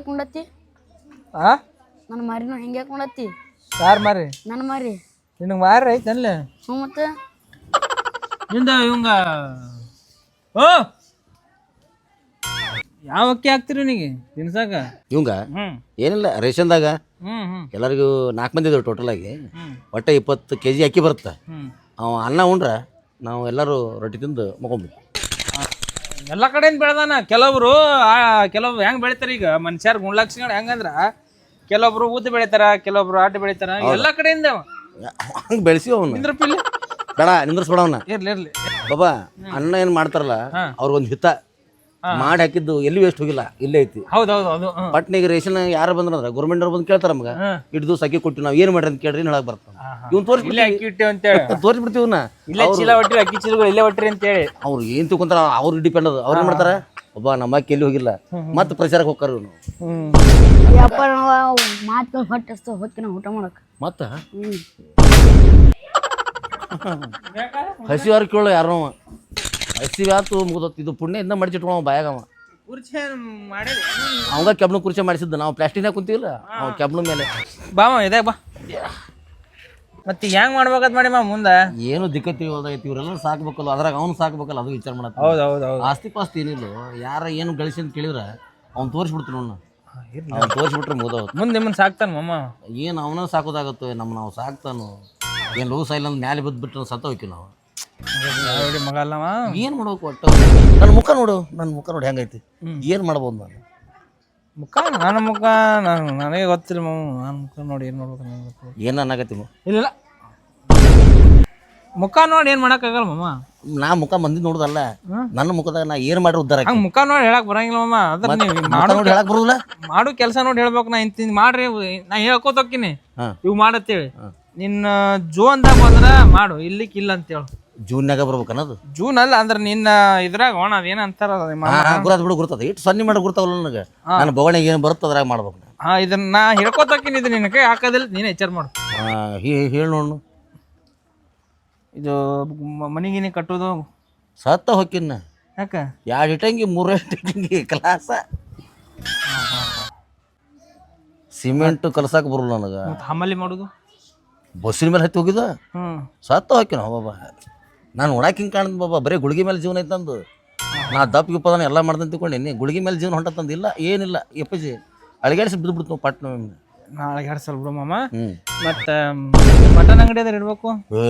ಮರಿ ಹಿಂಗೆ ಕೊಂಡತ್ತಿ ಆ? ನನ್ನ ಮರಿನ ಹಿಂಗೆ ಕೊಂಡತ್ತಿ ಯಾರು ಮಾರಿ? ನನ್ನ ಮಾರಿ. ನಿನಗೆ ಮಾರಿ ಐತಲ್ಲ ಹ್ಞೂ ಮತ್ತೆ? ನಿಂದ ಇವಂಗ. ಓ! ಯಾವ ಅಕ್ಕಿ ಹಾಕ್ತಿರಿ ನಿನಗೆ? ತಿನ್ಸಾಕ? ಇವಂಗ? ಹ್ಮ್. ಏನಿಲ್ಲ ರೇಷನ್ದಾಗ ಹ್ಮ್ ಹ್ಮ್. ಎಲ್ಲರಿಗೂ ನಾಲ್ಕು ಮಂದಿ ಇದಾವೆ ಟೋಟಲ್ ಆಗಿ. ಒಟ್ಟೆ ಒಟ್ಟ ಇಪ್ಪತ್ತು ಕೆ ಜಿ ಅಕ್ಕಿ ಬರುತ್ತೆ? ಹ್ಮ್. ಅವ ಅನ್ನ ಉಂಡ್ರೆ ನಾವು ಎಲ್ಲರೂ ರೊಟ್ಟಿ ತಿಂದು ಮಗೊಂಬಿಟ್ಟು ಎಲ್ಲ ಕಡೆಯಿಂದ ಬೆಳೆದಾನ. ಕೆಲವರು ಆ, ಕೆಲವೊಬ್ರು ಹೆಂಗ್ ಬೆಳಿತಾರ ಈಗ? ಮನುಷ್ಯರ್ ಗುಣಲಕ್ಷಣ ಹೆಂಗಂದ್ರ? ಕೆಲವೊಬ್ರು ಉದ್ದ ಬೆಳಿತಾರ ಕೆಲವೊಬ್ರು ಆಟ ಬೆಳಿತಾರ. ಎಲ್ಲ ಕಡೆಯಿಂದ. ಹಂಗೆ ಬೆಳೆಸಿ ಅವನು. ನಿಂದ್ರ ಪಿಲ್ಲಿ. ಬೇಡ ನಿಂದ್ರಸ್ಬೇಡ ಅವನ ಇರ್ಲಿ ಇರ್ಲಿ. ಬಾಬಾ ಅಣ್ಣ ಏನು ಮಾಡ್ತಾರಲ್ಲ ಅವ್ರಿಗೊಂದು ಹಿತ. ಮಾಡಿ ಹಾಕಿದ್ದು ಎಲ್ಲಿ ವೇಸ್ಟ್ ಹೋಗಿಲ್ಲ ಇಲ್ಲೇ ಐತಿ. ಹೌದು ಹೌದು ಹೌದು ಹ್ಮ್. ಪಟ್ನಿಗೆ ರೇಷನ್ ಯಾರು ಬಂದ್ರಂದ್ರ ಗೌರ್ಮೆಂಟ್ ಅವ್ರು ಬಂದು ಕೇಳ್ತಾರ ನಮ್ಗೆ. ಹ್ಮ್. ಇಟ್ಟು ದಿವಸ ಅಕ್ಕಿ ಕೊಟ್ಟು ನಾವು ಏನು ಮಾಡ್ರಿ ಅಂತ ಕೇಳ್ರಿ ಹೇಳಕ್ ಬರ್ತಾನೆ ಇವ್ನು ಇಲ್ಲೇ ತೋರಿಸ್ಬಿಡ್ತೀವಿ ಅಕ್ಕಿ ಅಂತೇಳಿ ತೋರಿಸ್ಬಿಡ್ತೀವಿ ಇಲ್ಲೇ ಚೀಲ ಹೊಟ್ರಿ ಅಕ್ಕಿ ಚೀಲಗಳು ಇಲ್ಲೇ ಹೊಟ್ರಿ ಅಂತೇಳಿ ಅವ್ರು ಏನ್ ತಿಳ್ಕೊಂತಾರ ಅವ್ರಿಗೆ ಡಿಪೆಂಡ್ ಅದು. ಅವ್ರು ಏನ್ ಮಾಡ್ತಾರ ಒಬ್ಬ ನಮ್ಮ ಅಕ್ಕಿ ಎಲ್ಲಿ ಹೋಗಿಲ್ಲ ಮತ್ತೆ ಪ್ರಚಾರಕ್ಕೆ ಹೋಗ್ತಾರ ಇವ್ನು. ಯಪ್ಪ ನಾವು ಮಾತು ಹೊಟ್ಟೆ ಹಸ್ತು ಹೊತ್ತಿನ ಊಟ ಮಾಡಕ್ಕೆ ಮತ್ತೆ? ಹಸಿವಾರ ಕೇಳ ಯಾರೋ ಅವ. ಹಸಿವೆ ಆತು ಮುಗಿದತ್ತು ಇದು ಪುಣ್ಯ ಇಂದ ಮಡಿಚಿಟ್ಕೊಳ ಬಾಯಾಗ ಅವ. ಕುರ್ಚಿ ಅವಂಗ ಕೆಬ್ಣ ಕುರ್ಚಿ ಮಾಡಿಸಿದ್ದು. ನಾವು ಪ್ಲಾಸ್ಟಿಕ್ನಾಗ ಕುಂತೀವಿಲ್ಲ? ಅವ ಕೆಬ್ಣ ಮೇಲೆ. ಬಾ ಮಾವ ಇದೆ ಬಾ? ಮತ್ತೆ ಹೆಂಗ್ ಮಾಡ್ಬೇಕಂತ ಮಾಡಿ ಮಾ ಮುಂದ? ಏನು ದಿಕ್ಕತ್ತಿ ಹೋದಾಗೈತಿ ಇವರೆಲ್ಲ ಸಾಕ್ಬೇಕಲ್ಲ ಅದ್ರಾಗ ಅವ್ನು ಸಾಕ್ಬೇಕಲ್ಲ ಅದು ವಿಚಾರ ಮಾಡತ್ತ ಹೌದು ಹೌದು ಹೌದು. ಆಸ್ತಿ ಪಾಸ್ತಿ ಏನಿಲ್ಲ ಯಾರ ಏನು ಗಳಿಸಿ ಅಂತ ಕೇಳಿದ್ರೆ ಅವ್ನು ತೋರಿಸ್ಬಿಡ್ತು ನೋಡ್ ಅವ್ನು ತೋರಿಸ್ಬಿಟ್ರೆ ಮುಗಿದವ್ ಮುಂದೆ ನಿಮ್ಮನ್ನ ಸಾಕ್ತಾನ ಮಮ್ಮ ಏನು ಅವನ ಸಾಕೋದಾಗತ್ತೋ ನಮ್ಮ ನಾವು ಸಾಕ್ತಾನು ಏನು ಲೂಸ್ ಇಲ್ಲ ಮ್ಯಾಲೆ ಸತ್ತ ಹೋಯ್ತು ನಾವು. ನೋಡಿ ಮಗ ಅಲ್ಲವ? ಏನು ಮಾಡ್ಬೇಕು ಒಟ್ಟು. ನನ್ನ ಮುಖ ನೋಡು ನನ್ನ ಮುಖ ನೋಡಿ ಹೆಂಗೈತಿ. ಏನು ಮಾಡ್ಬೋದು ನಾನು? ಮುಖ ನನ್ನ ಮುಖ ನಾನು ನನಗೆ ಗೊತ್ತಿಲ್ಲ ಮಾವು. ನನ್ನ ಮುಖ ನೋಡಿ ಏನು ಮಾಡ್ಬೇಕು ನನಗೆ ಗೊತ್ತಿಲ್ಲ. ಏನು ಅನ್ನಕತ್ತಿ ಇಲ್ಲ ಮುಖ ನೋಡಿ ಏನು ಮಾಡೋಕ್ಕಾಗಲ್ಲ ಮಮ್ಮ ನಾ ಮುಖ ಮಂದಿ ನೋಡುದಲ್ಲ. ನನ್ನ ಮುಖದಾಗ ನಾ ಏನ್ ಮಾಡ್ರಿ ಉದ್ದಾರ ಹಂಗೆ ಮುಖ ನೋಡಿ ಹೇಳಕ್ ಬರಂಗಿಲ್ಲ ಮಮ್ಮ ಅದ್ರ ನೀವು ಮಾಡೋ ನೋಡಿ ಹೇಳಕ್ ಬರುದಿಲ್ಲ? ಮಾಡು ಕೆಲಸ ನೋಡಿ ಹೇಳ್ಬೇಕು ನಾ ಇಂತ ಮಾಡ್ರಿ. ನಾ ಹೇಳ್ಕೋತ ಹೋಗ್ತೀನಿ ಹಾ. ಇವು ಮಾಡತ್ತೇಳಿ. ನಿನ್ನ ಜೋನ್ದಾಗ ಬಂದ್ರ ಮಾಡು ಇಲ್ಲಿಕ್ ಇಲ್ಲ ಅಂತೇಳು. ಜೂನ್ಯಾಗ ಬರ್ಬೇಕು ಅನ್ನೋದು? ಜೂನ್ ಅಲ್ಲ ಅಂದ್ರೆ ನಿನ್ನ ಇದ್ರಾಗ ಒಣ ಅದೇನ ಅಂತಾರ ಅದು ಹಾ ಹಾ, ಬಿಡು ಗುರುತದ. ಇಟ್ಟು ಸನ್ನಿ ಮಾಡಿ ಗುರುತಾವಲ್ಲ ನನಗೆ. ನನ್ನ ಬೊಗಣಿಗೆ ಏನು ಬರುತ್ತೆ ಅದ್ರಾಗ ಮಾಡ್ಬೇಕು ನಾನು. ಹಾ ಇದನ್ನ ನಾ ಹೇಳ್ಕೋತ ಹೋಗ್ತೀನಿ ಇದು ನಿನ್ನ ಕೈ ಹಾಕೋದಿಲ್ಲ ನೀನು ಎಚ್ಚರ ಮಾಡು. ಆ, ಹೇ- ಹೇಳು ನೋಡು ಇದು ಮನೆಗಿನ ಕಟ್ಟೋದು. ಸತ್ತ ಹೊಕ್ಕಿನ್ನ. ಯಾಕ? ಎರಡು ಇಟ್ಟಂಗಿ ಮೂರು ಇಟ್ಟಂಗಿ ಕಲಾಸ? ಸಿಮೆಂಟ್ ಕಲ್ಸಕ್ಕೆ ಬರಲ್ಲ ನನಗೆ. ಮತ್ತೆ ಹಮಲಿ ಮಾಡೋದು? ಬಸ್ಸಿನ ಮೇಲೆ ಹತ್ತಿ ಹೋಗಿದ ಹ್ಮ್. ಸತ್ತ ಹೊಕ್ಕಿನ ಬಾಬಾ. ನಾನು ಒಣಕ್ಕೆ ಹಿಂಗೆ ಕಾಣ್ದು ಬಾಬಾ ಬರೀ ಗುಳಿಗೆ ಮೇಲೆ ಜೀವನ ಐತಂದು. ನಾ ದಪ್ಪ ಗಿಪ್ಪದನ ಎಲ್ಲ ಮಾಡ್ದಂತ ತಿಳ್ಕೊಂಡೇನಿ ಗುಳಿಗೆ ಮೇಲೆ ಜೀವನ ಹೊಂಟತ್ತಂದು ಇಲ್ಲ ಏನಿಲ್ಲ ಎಪ್ಪಜಿ ಅಳಿಗಾಡಿಸಿ ಬಿದ್ದು ಬಿಡ್ತು ನಾಳೆ ಎರಡು ಸಲ ಬಿಡು ಮಾಮ. ಹ್ಞೂ ಮತ್ತೆ ಮಟನ್ ಅಂಗಡಿ ಅದ್ರ ಇಡ್ಬೇಕು? ಏ.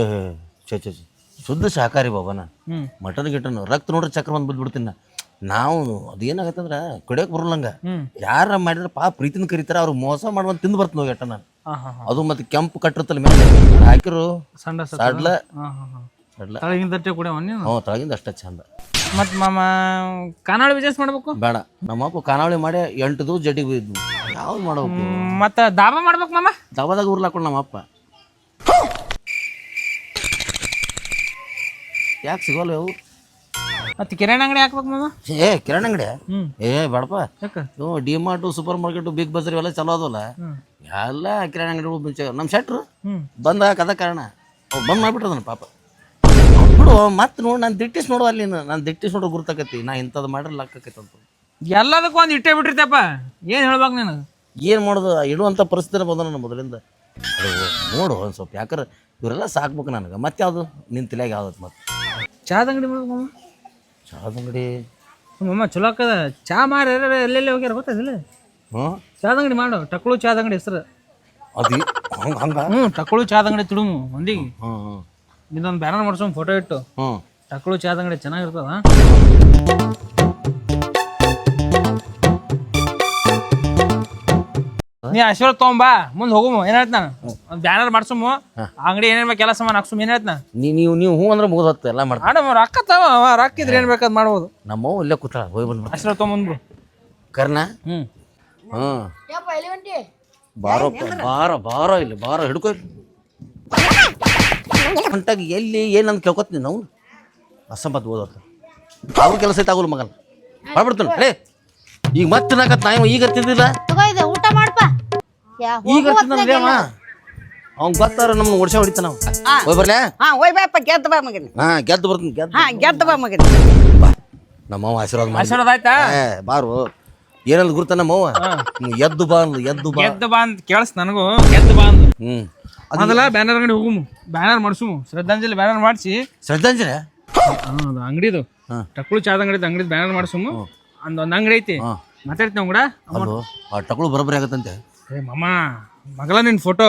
ಶುದ್ಧ ಶಾಕಾರಿ ಬಾಬಾನ ನಾನು. ಮಟನ್ ಗಿಟನ್ ರಕ್ತ ನೋಡ್ರಿ ಚಕ್ರ ಬಂದು ಬಿದ್ಬಿಡ್ತೀನಿ ನಾ. ನಾವು ಅದೇನಾಗತ್ತಂದ್ರ ಕುಡಿಯೋಕೆ ಬರಲ್ಲಂಗ ಹ್ಮ್. ಯಾರ ಮಾಡಿದ್ರೆ ಪಾ ಪ್ರೀತಿನ ಕರಿತಾರ ಅವ್ರು ಮೋಸ ಮಾಡುವಂತ ತಿಂದು ಬರ್ತೀನಿ ಹೋಗಿ ನಾನು. ಹಾ ಹಾ ಹಾ ಅದು ಮತ್ತೆ ಕೆಂಪು ಕಟ್ಟಿರ್ತಲ್ಲ ಮೇಲೆ. ಹಾಕಿರು. ಸಂಡ ಸಡ್ಲ. ಹಾ ಹಾ ಹಾ ಸಡ್ಲ ತಳಗಿನ ತಟ್ಟೆ ಕೂಡ ನೀನು? ಹ್ಞೂ ತಳಗಿಂದ ಅಷ್ಟೇ ಚಂದ. ಮತ್ತೆ ಮಾಮ ಕನ್ನಡ ಬಿಸ್ನೆಸ್ ಮಾಡಬೇಕು? ಬೇಡ. ನಮ್ಮಪ್ಪ ಖಾನಾವಳಿ ಮಾಡಿ ಎಂಟು ದಿವಸ ಜಡ್ಡಿಗೆ ಬಿದ್ದು ಯಾವ್ದು ಮಾಡ್ಬೇಕು? ಮತ್ತೆ ದಾಬಾ ಮಾಡ್ಬೇಕು ಮಾಮ? ದವಾದಾಗ ಉರ್ಲಾಕೊಂಡು ನಮ್ಮಪ್ಪ ಯಾಕೆ ಸಿಗೋಲ್ಲ ಅವು ಮತ್ತೆ ಕಿರಾಣಿ ಅಂಗಡಿ ಹಾಕ್ಬೇಕು ಮಾಮ? ಏ ಕಿರಾಣಿ ಅಂಗಡಿ? ಹ್ಞೂ ಏ ಬೇಡಪ್ಪ. ಯಾಕ? ಇವು D mart super market big Bazaar ಇವೆಲ್ಲ ಚಲೋ ಅದಲ್ಲ. ಎಲ್ಲ ಕಿರಾಣಿ ಅಂಗಡಿಗಳು ಮುಂಚೆ ನಮ್ಮ ಶೆಟ್ರು ಹ್ಞೂ ಬಂದ ಅದ ಕಾರಣ. ಅವ್ರು ಬಂದ್ ಮಾಡ್ಬಿಟ್ರದನ ಪಾಪ. ಬಿಡು ಮತ್ತೆ ನೋಡು ನಾನು ದಿಟ್ಟಿಸ್ ನೋಡು ಅಲ್ಲಿ ನಾನು ದಿಟ್ಟಿಸ್ ನೋಡೋ ಗುರ್ತಾಕತಿ ನಾ ಇಂಥದ್ದು ಮಾಡ್ರೆ ಲಾಕೈತೆ ಅಂತ. ಎಲ್ಲದಕ್ಕೂ ಒಂದು ಇಟ್ಟೇ ಬಿಟ್ಟಿರ್ತಪ್ಪ. ಏನು ಹೇಳ್ಬೇಕು ನೀನು? ಏನು ಮಾಡೋದು? ಇಡುವಂಥ ಪರಿಸ್ಥಿತಿ ಬಂದ ನನ್ನ ಮೊದಲಿಂದ. ನೋಡು ಒಂದು ಸ್ವಲ್ಪ. ಯಾಕಂದ್ರೆ ಇವರೆಲ್ಲ ಸಾಕ್ಬೇಕು ನನಗೆ. ಮತ್ತೆ ಯಾವುದು? ನಿನ್ನ ತಲೆಯಾಗ ಯಾವ್ದು ಮತ್ತೆ? ಚಹಾದ ಅಂಗಡಿ ಮಾಡ್ಬೇಕು ಮಾಮ. ಚಾದ ಅಂಗಡಿ? ಅಮ್ಮ ಚಲೋ ಆಕದ. ಚಾ ಮಾರಿ ಎಲ್ಲೆಲ್ಲಿ ಹೋಗ್ಯಾರ ಗೊತ್ತದಿಲ್ಲ ಹ್ಞೂ ಚಾದ ಅಂಗಡಿ ಮಾಡು. ಟಕ್ಳು ಚಹಾದ ಅಂಗಡಿ ಹೆಸರು. ಅದು ಹಂಗ ಹಂಗೆ? ಹ್ಞೂ ಟಕ್ಳು ಚಹಾದ ಅಂಗಡಿ ತುಡುಮು ಮಂದಿಗೆ. ಹ್ಞೂ ಹ್ಞೂ ಇದೊಂದು ಬ್ಯಾನರ್ ಮಾಡ್ಸೋನ್ ಫೋಟೋ ಇಟ್ಟು. ಹ್ಞೂ. ಟಕ್ಳು ಚಾದ ಅಂಗಡಿ ಚೆನ್ನಾಗಿರ್ತದ? ನೀ ಆಶೀರ್ವಾದ ತಗೊಂಬಾ ಮುಂದೆ ಹೋಗುಮು. ಏನ್ ಹೇಳ್ತ ನಾನು? ಒಂದು ಬ್ಯಾನರ್ ಮಾಡ್ಸುಮು. ಅಂಗಡಿ ಏನೇನ್ ಬೇಕು ಕೆಲಸ ಮಾಡಿ ಹಾಕ್ಸುಮ್. ಏನ್ ಹೇಳ್ತ ನಾನು? ನೀ ನೀವು ನೀವು ಹ್ಞೂ ಅಂದ್ರೆ ಮುಗಿದು ಹತ್ತು ಎಲ್ಲ ಮಾಡ್ತಾರೆ ಆಡಮ್ ರೊಕ್ಕ ತಾವ ರೊಕ್ಕ ಇದ್ರೆ ಏನ್ ಬೇಕಾದ್ ಮಾಡ್ಬೋದು. ನಮ್ಮವ್ವ ಇಲ್ಲೇ ಕೂತಾಳ ಹೋಗಿ ಬಂದು ಆಶೀರ್ವಾದ ತೊಗೊಂಬಂದ್ಬಿಡು ಕರ್ನ ಹ್ಮ್ ಹ್ಞೂ. ಬಾರೋ ಬಾರೋ ಬಾರ ಬಾರೋ ಇಲ್ಲಿ ಬಾರೋ ಹಿಡ್ಕೊ ಇಲ್ಲಿ. ಹೊಂಟಾಗಿ ಎಲ್ಲಿ ಏನಂತ ಕೇಳ್ಕೊತೀನಿ ನಾವು ಅಸಂಬತ್ ಓದೋದು. ಅವ್ರ ಕೆಲಸ ಐತೆ ಆಗೋಲ್ಲ ಮಗನ. ಮಾಡ್ಬಿಡ್ತಾನೆ. ಹೇ ಈಗ ಮತ್ತೆ ನಾಕತ್ ನಾ ಈಗ ತಿಂದಿಲ್ಲ ತಗೋ ಇದು ಊಟ ಮಾಡಪ್ಪ ಯಾ ಈಗ ತಿಂದ್ರೆ ಅವ? ಅವ್ನು ಗೊತ್ತಾರ ನಮ್ನ ಓಡ್ಸ ಹೊಡಿತಾನ ಅವ. ಹೋಗಿ ಬರ್ಲ್ಯಾ ಹಾ ಹೋಯ್ ಬಾಯಪ್ಪ ಗೆದ್ದ ಬಾ ಮಗನ. ಹಾ ಗೆದ್ದು ಬರ್ತೀನಿ ಗೆದ್ದು ಹಾ ಗೆದ್ದ ಬಾ ಮಗನ. ಬಾ. ನಮ್ಮವ್ವ ಆಶೀರ್ವಾದ ಮಾಡಿ. ಆಶೀರ್ವಾದ ಆಯ್ತಾ? ಏ ಬಾರು. ಏನಂದ್ ಗುರುತ ನಮ್ಮವ್ವ? ಹ್ಮ್, ಎದ್ದು ಬಾ ಅಂದ್ಲು ಎದ್ದು ಬಾ. ಎದ್ದು ಬಾ ಅಂತ ಕೇಳಿಸ್ ನನಗೂ. ಎದ್ದು ಬಾ ಅಂದ್. ಹ್ಮ್. ಮೊದಲ ಬ್ಯಾನರ್ ಅಂಗಡಿ ಹೋಗುಮು. ಬ್ಯಾನರ್ ಮಾಡ್ಸುಮು ಶ್ರದ್ಧಾಂಜಲಿ ಬ್ಯಾನರ್ ಮಾಡಿಸಿ. ಶ್ರದ್ಧಾಂಜಲಿ? ಅದು ಅಂಗಡಿದು. ಟಕ್ಳು ಚಾದ ಅಂಗಡಿ ಅಂಗಡಿ ಬ್ಯಾನರ್ ಮಾಡ್ಸುಮು. ಅಂದ್ ಒಂದ್ ಅಂಗಡಿ ಐತಿ. ಮಾತಾಡ್ತೀನಿ ಮಾತಾಡ್ತೀವಿ ಕೂಡ. ಅದು ಆ ಟಕಳು ಬರೋಬ್ಬರಿ ಆಗತ್ತಂತೆ. ಏ ಮಮ್ಮ ಮಗಳ ನಿನ್ ಫೋಟೋ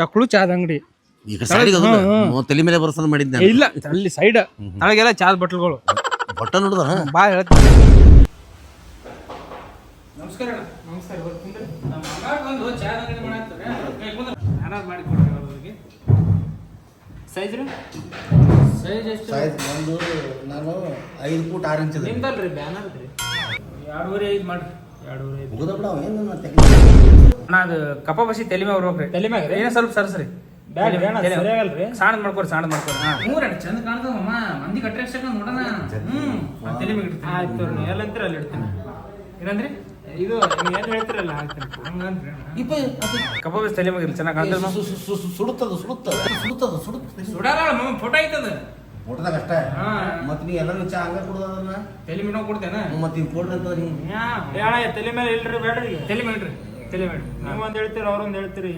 ಟಕ್ಳು ಚಾದ ಅಂಗಡಿ. ಈಗ ಅದಲ್ಲ ತಲೆ ಮೇಲೆ ಮಾಡಿದ್ದೆ ಏ, ಇಲ್ಲ ಅಲ್ಲಿ ಸೈಡ್ ತಳಗೆಲ್ಲ ಚಾದ ಬಟ್ಲುಗಳು. ಬಟ್ಟ ನೋಡಿದ್ರ? ಬಾ ಹೇಳ್ತೀನಿ. ನಮಸ್ಕಾರ ನಮಸ್ಕಾರ. ಸೈಜ್ ರೀ? ಸೈಜ್ ಎಷ್ಟು ಒಂದು ನಾನು ಐದು ಫೂಟ್ ಆರು ಇಂಚ್ ನಿಮ್ದಲ್ರಿ ಬ್ಯಾನರ್ ರೀ. ಎರಡೂವರೆ ಐದು ಮಾಡ್ರಿ. ಎರಡೂವರೆ ಐದು. ಮುಗಿದ ಬಿಡ ಏನು ಅಣ್ಣ ಅದು ಕಪ್ಪ ಬಸಿ ತಲೆ ಮ್ಯಾಗ ಬರ್ಬೇಕ್ರಿ ತಲೆ ಮ್ಯಾಗ ಏನೋ ಸ್ವಲ್ಪ ಸರ್ಸ್ರಿ. ಸರಿಯಾಗಲ್ರಿ ಸಾಣದ್ ಮಾಡ್ಕೊರಿ ಸಾಣದ್ ಮಾಡ್ಕೊರಿ ಮೂರ ಚಂದ ಕಾಣ್ತದಮ್ಮ ಮಂದಿ ಕಟ್ಟಿ ನೋಡೋಣ. ಹ್ಮ್. ಒಂದ್ ತಲೆ ಮ್ಯಾಗ ಇಡ್ತೀನಿ. ಆಯ್ತು ಎಲ್ಲಂತ್ರ ಅಲ್ಲಿ ಇಡ್ತೀನಿ. ಏನಂದ್ರಿ? ಇದು ಏನು ಹೇಳ್ತಿರಲ್ಲ ಹಾಕ್ತೀನಿ. ಹಂಗಂದ್ರಿ ಇಪ್ಪ ಕಪ್ಪ ಬಸಿ ತಲೆ ಚೆನ್ನಾಗಿ ಕಾಣ್ತದ ಸುಡುತ್ತದ ಸುಡುತ್ತದ ಸುಡುತ್ತದ ಸುಡುತ್ತದೆ. ಸುಡಾರ ಮಮ್ಮ ಫೋಟೋ ಐತದ. ಫೋಟೋದಾಗ ಅಷ್ಟ? ಹಾ. ಮತ್ತೆ ನೀ ಎಲ್ಲರೂ ಚಾ ಹಂಗ ಕುಡ್ದ ಅದನ್ನ? ತಲೆ ಕುಡ್ತೇನ? ಕೊಡ್ರಿ ಅಂತ ಹಿಂಗ್ ತಲೆ ಮೇಲೆ ಇಲ್ರಿ ಬೇಡ್ರಿ. ತಲೆ ನೀವು ಒಂದ್ ಹೇಳ್ತೀರಿ ಅವ್ರೊಂದ್ ಹೇಳ್ತೀರಿ.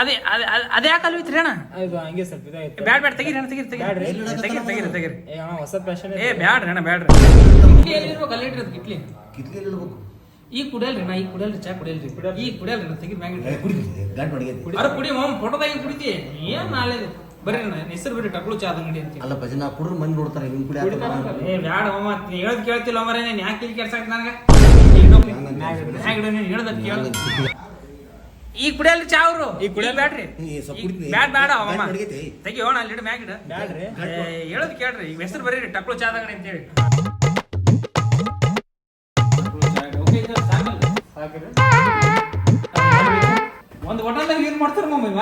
ಅದೇ ಅದೇ ಅದೇ ಯಾಕೆ ಅಲ್ವಿತ್ರಿ ಅಣ್ಣ? ಇದು ಹಂಗೆ ಸ್ವಲ್ಪ ಇದಾಯ್ತು. ಬ್ಯಾಡ್ ಬ್ಯಾಡ್ ತೆಗೀರಿ ಅಣ್ಣ ತೆಗೀರಿ ತೆಗೀರಿ. ತೆಗೀರಿ ತೆಗೀರಿ ತೆಗೀರಿ. ಏ ಅಣ್ಣ ಹೊಸ ಫ್ಯಾಷನ್ ಏ ಬ್ಯಾಡ್ರಿ ಅಣ್ಣ ಬ್ಯಾಡ್ರಿ. ಎಲ್ಲಿರ್ಬೇಕು ಇಡ್ಲಿ ಕಿತ್ಲಿ ಇಡ್ಬೇಕು ಈಗ ಕುಡಿಯಲ್ರಿ ನಾ ಈಗ ಕುಡಿಯಲ್ರಿ ಚಾ ಕುಡಿಯಲ್ರಿ. ಈಗ ಕುಡಿಯಲ್ರಿ ನಾ ತೆಗೀರಿ ಮ್ಯಾಗ ಇಡ್ರಿ ಕುಡಿದ್ರಿ ಗಂಟು ಹೊಡಿಗೈತಿ ಅರೆ ಕುಡಿ ಮಾಮ್ ಫೋಟೋದಾಗ ಕುಡಿತಿ? ಏನ್ ನಾಳೆ ಬರ್ರಿ ಅಣ್ಣ ಹೆಸರು ಬರ್ರಿ ಟಕ್ಳು ಚಾದ ಅಂಗಡಿ ಅಂತ ಅಲ್ಲ ಭಜನ ಕುಡ್ರು ಮಂದಿ ನೋಡ್ತಾರೆ ನಿಮ್ ಕುಡಿ ಹಾಕಲ್ಲ ಏ ಬ್ಯಾಡ ಮಾಮ ನೀ ಹೇಳದ್ ಕೇಳ್ತಿಲ್ಲ ಮರ ನೀನ್ ಯಾಕೆ ಇಲ್ಲಿ ಕೆಡ್ಸಾಕ ನನಗ? ಮ್ಯಾಗ ಇಡು ನೀನ್ ಹೇಳ್ದದ್ ಕೇಳು. ಈಗ ಕುಡಿಯಲ್ರಿ ಚಾ ಅವರು? ಈಗ ಕುಡಿಯಲ್ ಬ್ಯಾಡ್ರಿ. ಈ ಸ್ವಲ್ಪ ಕುಡಿತೀನಿ. ಬ್ಯಾಡ್ ಬೇಡ ಗಂಟು ಅಮ್ಮ ಹೊಡಿಗೈತಿ. ತೆಗಿಯೋಣ ಅಲ್ಲಿ ಇಡು ಮ್ಯಾಗ ಇಡು ಬ್ಯಾಡ್ರಿ ಹೇಳದ್ ಕೇಳ್ರಿ. ಈಗ ಹೆಸರು ಬರೀರಿ ಟಕ್ಳು ಚಾದ ಅಂಗಡಿ ಅಂತೇಳಿ ಒಂದು ಬಟನ್ದಾಗ ಏನ್ ಮಾಡ್ತಾರ ಮಮ್ಮ ಇವ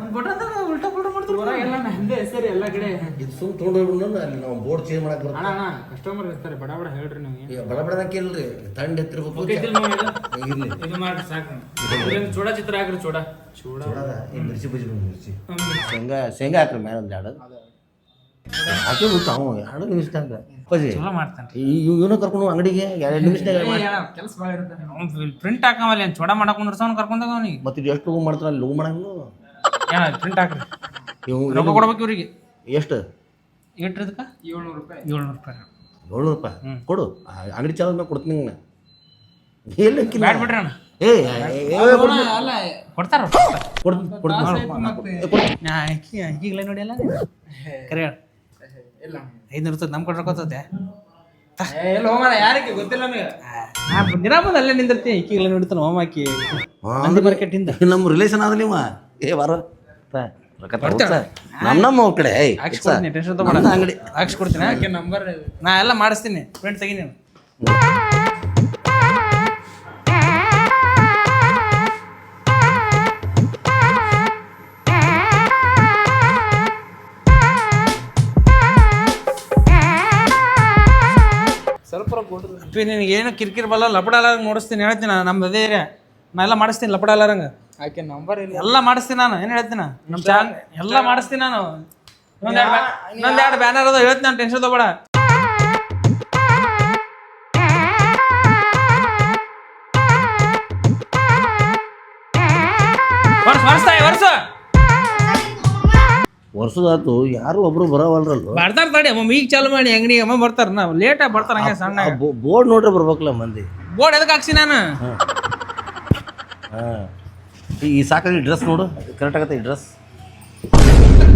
ಒಂದು ಬಟನ್ದಾಗ ಉಲ್ಟಾ ಪಲ್ಟಾ ಮಾಡ್ತಾರ ಎಲ್ಲ ನಂದೇ ಹೆಸರು ಎಲ್ಲ ಕಡೆ. ಇದು ಸುಮ್ ತೊಗೊಂಡೋಗ್ಬಿಡು ಅಲ್ಲಿ ನಾವು ಬೋರ್ಡ್ ಚೇಂಜ್ ಮಾಡಕ್ ಅಣ್ಣ ಬರುತ್ತೆ. ಅಣ್ಣ ಕಸ್ಟಮರ್ ಇರ್ತಾರೆ ಬಡ ಬಡ ಹೇಳ್ರಿ ನೀವು. ಈಗ ಬಡ ಬಡದ ಕೇಳ್ರಿ ತಂಡ ಎತ್ತಿರ್ಬೇಕು ಓಕೆ ಇದಿಲ್ಲ ಮಾಮ ಇದು? ಇರ್ಲಿ. ಇದು ಮಾಡ್ರಿ ಸಾಕು. ಇದ್ರಲ್ಲಿ ಚೂಡ ಚಿತ್ರ ಹಾಕ್ರಿ ಚೂಡ. ಚೂಡ? ನೋಡದ ಈ ಮಿರ್ಚಿ ಬಜ್ಜಿ ಬಿಡು ಮಿರ್ಚಿ. ಶೇಂಗಾ ಶೇಂಗಾ ಹಾಕ್ರಿ ಮೇಲೆ ಒಂದು ಎರಡು ಹಾಕಿ ಬಿಟ್ಟು ಅವ ಎರಡು ನಿಮಿಷದಾಗ ಅಪ್ಪಾಜಿ ಚಲೋ ಮಾಡ್ತಾನೆ ಇವನು ಕರ್ಕೊಂಡು ಅಂಗಡಿಗೆ ಎರಡು ನಿಮಿಷದಾಗ ಕೆಲಸ ಭಾಳ ಇರ್ತಾನೆ ಪ್ರಿಂಟ್ ಹಾಕಮಲ್ಲ ಏನು ಚೋಡ ಮಾಡಕ್ ಕುಂದ್ರಸವನ್ ಕರ್ಕೊಂಡಾಗ ಅವನಿಗೆ? ಮತ್ತೆ ಇದು ಎಷ್ಟು ಲಘು ಮಾಡ್ತಾರ ಲೂ ಮಾಡಂಗ ಏನ ಪ್ರಿಂಟ್ ಹಾಕ್ರಿ. ಇವು ರೊಕ್ಕ ಕೊಡ್ಬೇಕು ಇವ್ರಿಗೆ. ಎಷ್ಟು? ಎಷ್ಟು ಇದಕ್ಕ ಏಳ್ನೂರು ರೂಪಾಯಿ. ಏಳ್ನೂರು ರೂಪಾಯಿ. ಏಳ್ನೂರು ರೂಪಾಯಿ? ಕೊಡು. ಆ ಅಂಗಡಿ ಚಾಲದ ಮೇಲೆ ಕೊಡ್ತೀನಿ ನಿಂಗೆ ಎಲ್ಲಿ? ಬ್ಯಾಡ್ ಬಿಡ್ರಿ ಅಣ್ಣ. ಏ ಕೊಡ್ತೀನಿ. ಕೊಡ್ತಾರ ಕೊಡ್ತೀನಿ, ಕೊಡ್ತೀನಿ. ಈಗಲೇ ನೋಡಿ ಅಲ್ಲ ಕರೆ ಐದ್ನೂರು ರೂಪಾಯಿ ನಮ್ ಕೊಡ್ರ ಗೊತ್ತತೆ ಎಲ್ಲ ಯಾರಿಗೆ ಗೊತ್ತಿಲ್ಲ ದಿನ ಬಂದು ಅಲ್ಲೇ ನಿಂದಿರ್ತೀನಿ. ಈಗಲೇ ನೋಡ್ತಾನೆ ಹೋಮ್ ಹಾಕಿ ಹಾ, ನಂದಿ ಮಾರ್ಕೆಟ್ ಇಂದ ನಮ್ಮ ರಿಲೇಷನ್ ಆದ ನೀವ? ಏ ವಾರ. ತಗೋ ನಮ್ಮ ಅವ್ರ ಕಡೆ. ಏಯ್, ಹಾಕ್ಸಿ ಇಟ್ಸ. ಕೊಡ್ತೀನಿ ಟೆನ್ಷನ್ ನಮ್ದು ಅಂಗಡಿ. ಹಾಕ್ಸಿ ಕೊಡ್ತೀನಿ ನಂಬರ್ ನಾ ಎಲ್ಲ ಮಾಡಿಸ್ತೀನಿ. ಪ್ರಿಂಟ್ ತೆಗಿ ನೀನು ಅಪ್ಪಿ ನಿನಗೆ ಏನು ಕಿರಿಕಿರಿ ಬಲ್ಲ ಲಪಡ ಅಲ್ಲ ನೋಡಿಸ್ತೀನಿ ಹೇಳ್ತೀನಿ ನಾನು ನಮ್ದು ಅದೇ ಏರಿಯಾ. ನಾ ಎಲ್ಲ ಮಾಡಿಸ್ತೀನಿ ಲಪಡ ಅಲ್ಲಾರಂಗ ಆಕೆ ನಂಬರ್ ಇಲ್ಲ. ಎಲ್ಲ ಮಾಡಿಸ್ತೀನಿ ನಾನು ಏನು ಹೇಳ್ತೀನಿ ನಮ್ಮ ಚಾನ್ ಎಲ್ಲ ಮಾಡಿಸ್ತೀನಿ ನಾನು. ಇನ್ನೊಂದು ಎರಡು ಬ್ಯಾನರ್ ಅದ ಹೇಳ್ತೀನಿ ನಾನು ಟೆನ್ಷನ್ ತಗೋಬೇಡ. ವರ್ಷ ವರ್ಷ ವರ್ಷ ವರ್ಷದಾತು ಯಾರು ಒಬ್ರು ಬರೋವಲ್ರಲ್ಲ ಬರ್ತಾರ ತಡಿ ಅಮ್ಮ ಈಗ ಚಾಲು ಮಾಡಿ ಅಂಗಡಿ ಅಮ್ಮ ಬರ್ತಾರ ನಾವು ಲೇಟಾಗಿ ಬರ್ತಾರ ಹಂಗೆ ಸಣ್ಣ. ಬೋರ್ಡ್ ನೋಡ್ರಿ ಬರ್ಬೇಕಲ್ಲ ಮಂದಿ? ಬೋರ್ಡ್ ಎದಕ್ಕೆ ಹಾಕ್ಸಿ ನಾನು? ಹಾಂ. ಈ ಸಾಕಾಗಿ ಡ್ರೆಸ್ ನೋಡು ಕರೆಕ್ಟ್ ಆಗತ್ತೆ ಈ ಡ್ರೆಸ್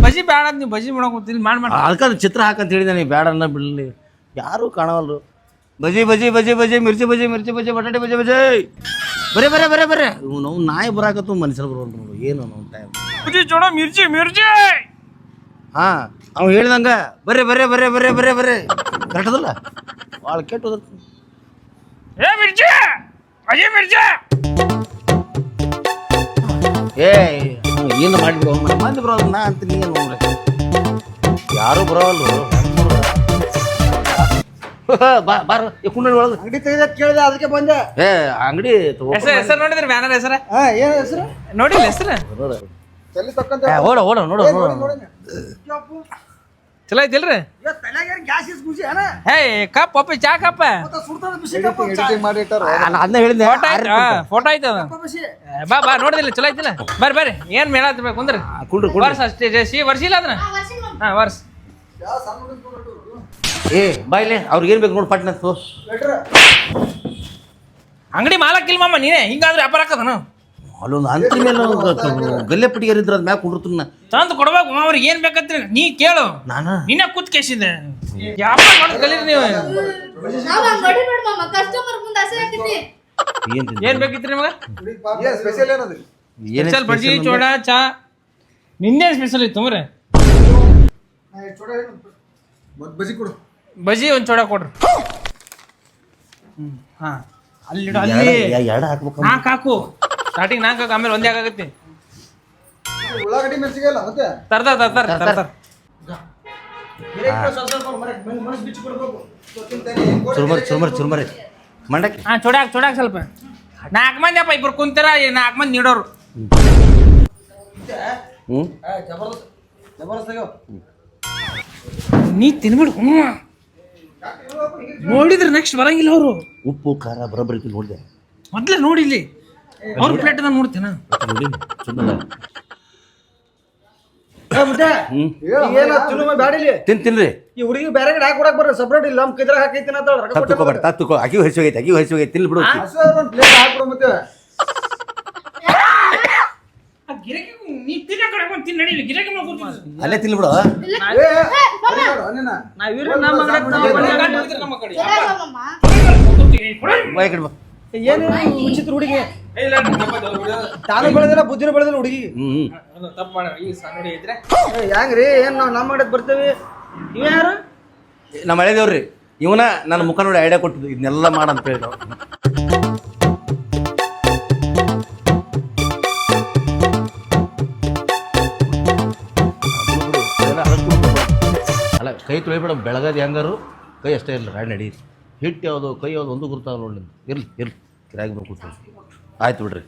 ಬಜಿ ಬೇಡ ನೀವು ಬಜಿ ಮಾಡಕ್ ಹೋಗ್ತೀನಿ ಮಾಡಿ ಮಾಡಿ. ಅದಕ್ಕೆ ಚಿತ್ರ ಹಾಕಂತ ಹೇಳಿದೆ ನೀವು ಬೇಡ ಅನ್ನ ಬಿಡಲಿ. ಯಾರು ಕಾಣವಲ್ರು. ಬಜಿ ಬಜಿ ಬಜಿ ಬಜಿ ಮಿರ್ಚಿ ಬಜಿ ಮಿರ್ಚಿ ಬಜಿ ಬಟಾಟೆ ಬಜಿ ಬಜಿ. ಬರೇ ಬರೇ ಬರೇ ಬರೇ. ನಾವು ನಾಯಿ ಬರಾಕತ್ತು ಮನುಷ್ಯರು ಬರೋದು ನೋಡು ಏನು ನಮ್ಮ ಟೈಮ್ ಬಜಿ ಚೂಡ ಮಿರ್ಚಿ ಮಿರ್ಚಿ! ಹಾ ಅವ ಹೇಳ್ದಂಗ ಬರ್ರಿ ಬರ್ರಿ ಬರ್ರಿ ಬರ್ರಿ ಬರ್ರಿ ಬರ್ರಿ. ಕರೆಕ್ಟ್ ಅದಲ್ಲ? ಭಾಳ ಕೆಟ್ಟ ಹೋದ್ರ ಏ ಮಿರ್ಜಾ! ಮಿರ್ಚಿ ಏ ಏನು ಮಾಡಿಬಿಡು ಮಂದಿ ಬರೋದು ನಾ ಅಂತ ಏನು ನೋಡ್ರಿ ಯಾರು ಬರೋಲ್ಲ ಬಾ ಬಾರ ಕುಂಡ ಒಳಗೆ. ಅಂಗಡಿ ತೆಗೆದ ಕೇಳಿದೆ ಅದಕ್ಕೆ ಬಂದೆ. ಏ ಅಂಗಡಿ ಹೆಸರು ಹೆಸರು ನೋಡಿದ್ರ ಬ್ಯಾನರ್ ಹೆಸರ? ಹಾ ಏನ್ ಹೆಸರು? ನೋಡಿಲ್ಲ ಹೆಸರು? ಓಡ ಓಡ ನೋಡು. ನೋಡು ನೋಡಿ. ಚಲೋ ಐತಿಲ್ರಿ? ಹೇ ಕಪ್ ಅಪ್ಪ ಚಾ ಕಪ್ಪ. ಹೇಳಿದ್ ಅದನ್ನ ಹೇಳಿದ್ದೆ ಫೋಟೋ ಐತೆ ಬಾ ಬಾ ನೋಡಿದಿಲ್ಲ ಚಲೋ ಐತಿಲ್ಲ. ಬರ್ರಿ ಬರ್ರಿ ಏನ್ ಮೇಳ ಬೇಕು ಕುಂದ್ರಿ. ಕುಂಡ್ರಿ ವರ್ಷ ಅಷ್ಟೇ ಸಿ ವರ್ಷಿಲ್ಲ ಅದನ್ನ ಹಾ ವರ್ಷ. ಏ ಬಾಯ್ಲೆ ಅವ್ರಿಗೆ ಏನ್ ಬೇಕು ನೋಡಿ ಪಟ್ನ ಅಂಗಡಿ ಮಾಲಕ್ಕಿಲ್ಲ ಮಾಮ ನೀನೇ? ಹಿಂಗಾದ್ರೆ ವ್ಯಾಪಾರ ಹಾಕದನು ಅಲ್ಲೊಂದು ಅಂತ್ರಿ ಮೇಲೆ ಗಲ್ಲೆ ಪಟ್ಟಿಗೆ ಇದ್ರ ಅದ್ ಮ್ಯಾಗ ಕುಂಡಿರ್ತೀನಿ ತಂದು ಕೊಡ್ಬೇಕು ಅವ್ರಿಗೆ ಏನ್ ಬೇಕಂತ್ರಿ? ನೀ ಕೇಳು. ನಾನು? ನಿನ್ನ ಕೂತ್ ಕೇಸಿದೆ ಯಾವ ಕಲೀರಿ ನೀವು? ಕಸ್ಟಮರ್ ಮುಂದೆ ಹಸಿ ಹಾಕಿತಿ ಏನ್ ತಿಂದೆ? ಏನ್ ಬೇಕಿತ್ರಿ ನಿಮಗ? ಸ್ಪೆಷಲ್ ಏನದು? ಏನ್ ಸ್ಪೆಷಲ್ ಬಜ್ಜಿ special ಚೋಡ ಚಾ. ನಿನ್ನೆ ಸ್ಪೆಷಲ್ ಇತ್ತು ಮರೆ ಬಜಿ ಕೊಡು. ಬಜ್ಜಿ ಒಂದ್ ಚೋಡ ಕೊಡ್ರಿ. ಹ್ಮ್ ಹಾ. ಅಲ್ಲಿಡು ಅಲ್ಲಿ ಯಾ- ಯಾ- ಎರಡ ಹಾಕ್ಬೇಕು ನಾಲ್ಕು ಹಾಕು. ಸ್ಟಾರ್ಟಿಂಗ್ ನಾಲ್ಕು ಹಾಕು ಆಮೇಲೆ ಒಂದೇ ಆಗತ್ತೆ ಉಳ್ಳಾಗಡ್ಡಿ ಮೆಣಸಿಗೆ ಇಲ್ಲ ಮತ್ತೆ? ತರ್ತಾರ ತರ್ತಾರ ತರ್ತಾರ ಮನಸ್ಸು ಬಿಚ್ಚಿ ಕೊಡ್ಬೇಕು. ಚುರುಮರಿ ಚುರುಮರಿ ಚುರುಮರಿ. ಮಂಡಕ್ಕಿ. ಹಾ ಚೋಡಾಕ್ ಚೋಡಾಕ್ ಸ್ವಲ್ಪ. ನಾಲ್ಕು ಮಂದಿ ಅಪ್ಪ ಇಬ್ರು ಕುಂತಾರ ನಾಲ್ಕು ಮಂದಿ ನೀಡೋರು. ಹ್ಮ್. ಜಬರ್ದಸ್ತ್ ಜಬರ್ದಸ್ತ್ ಆಗ್ಯಾವ. ನೀ ತಿನ್ಬಿಡು. ಹ್ಞೂ ನೋಡಿದ್ರೆ ನೆಕ್ಸ್ಟ್ ಬರಂಗಿಲ್ಲ ಅವರು. ಉಪ್ಪು ಖಾರ ಬರೋಬ್ಬರಿ ಐತಿ ನೋಡಿದೆ. ಮೊದ್ಲೇ ನೋಡಿಲ್ಲಿ. ಅವ್ರ ಪ್ಲೇಟ್ ನಾನು ನೋಡಿ ಸುಮ್ಮನೆ ಏ ಮುದ್ದೆ, ಹ್ಮ್. ಏನ ತಿನ್ನು ಮಾ ಬ್ಯಾಡಿಲಿ? ತಿನ್ ತಿನ್ರಿ. ಈ ಹುಡುಗಿ ಬೇರೆ ಕಡೆ ಹಾಕಿ ಬರ್ರಿ ಸಪ್ರೇಟ್ ಇಲ್ಲ ನಮ್ ಕೈದ್ರಾಗ ಹಾಕೈತಿನ ಅಂತ ರೊಕ್ಕ ತಪ್ಪು ತಗೋಬೇಡ ತಪ್ಪು ತಗೋ ಅಕಿವು ಹಸಿ ಹೋಗೈತೆ ಅಕಿವು ಹಸಿ ಹೋಗೈತೆ ತಿನ್ಲಿ ಬಿಡು. ಹಸು ಒಂದ್ ಪ್ಲೇಟ್ ಹಾಕ್ಬಿಡು ಮತ್ತೆ. ನೀ ತಿನ್ನ ಕಡೆ ಬಂದು ತಿನ್ನ ನಡೀಲಿ ಗಿರಕಿ ಅಲ್ಲೇ ತಿನ್ಲಿ ಬಿಡು. ಏ, ಅನ್ನಿನ. ನಾವಿರೋ ನಮ್ಮ ಅಂಗಡಿ ನಮ್ಮ ಕಡೆ. ಬಾಯ್ ಕಡೆ ಬಾ. ಏನು ವಿಚಿತ್ರ ಹುಡುಗಿ? ತಾನು ಬೆಳೆದಿಲ್ಲ ಬುದ್ಧಿನ ಬೆಳೆದಿಲ್ಲ ಹುಡುಗಿ. ಹ್ಮ್ ತಪ್ಪು ಈ ಸಣ್ಣ ಹುಡುಗಿ ಐತ್ರೆ ಏ, ಹೆಂಗ್ರಿ? ಏನ್ ನಾವ್ ನಮ್ಮ ಮಾಡಕ್ ಬರ್ತೇವಿ? ನೀವ್ ಯಾರು? ನಮ್ಮ ಹಳೆದೇವ್ರಿ ಇವನ ನನ್ನ ಮುಖ ನೋಡಿ ಐಡಿಯಾ ಕೊಟ್ಟಿದ್ದು ಇದನ್ನೆಲ್ಲ ಮಾಡ ಅಂತ ಹೇಳಿ ನಾವು ಅಲ್ಲ ಕೈ ತೊಳಿಬೇಡ ಬೆಳಗದ ಹೆಂಗಾರು ಕೈ ಅಷ್ಟೇ ಇಲ್ಲ ರಾಡ್ ನಡಿ ಹಿಟ್ಟು ಯಾವುದು ಕೈ ಯಾವುದು ಒಂದು ಗುರುತಾಗಲ್ಲ ನೋಡಿ ಇರ್ಲಿ ಇರ್ಲಿ. ಕಿರಾಗಿ ಬಂದು ಆಯ್ತು ಬಿಡ್ರಿ.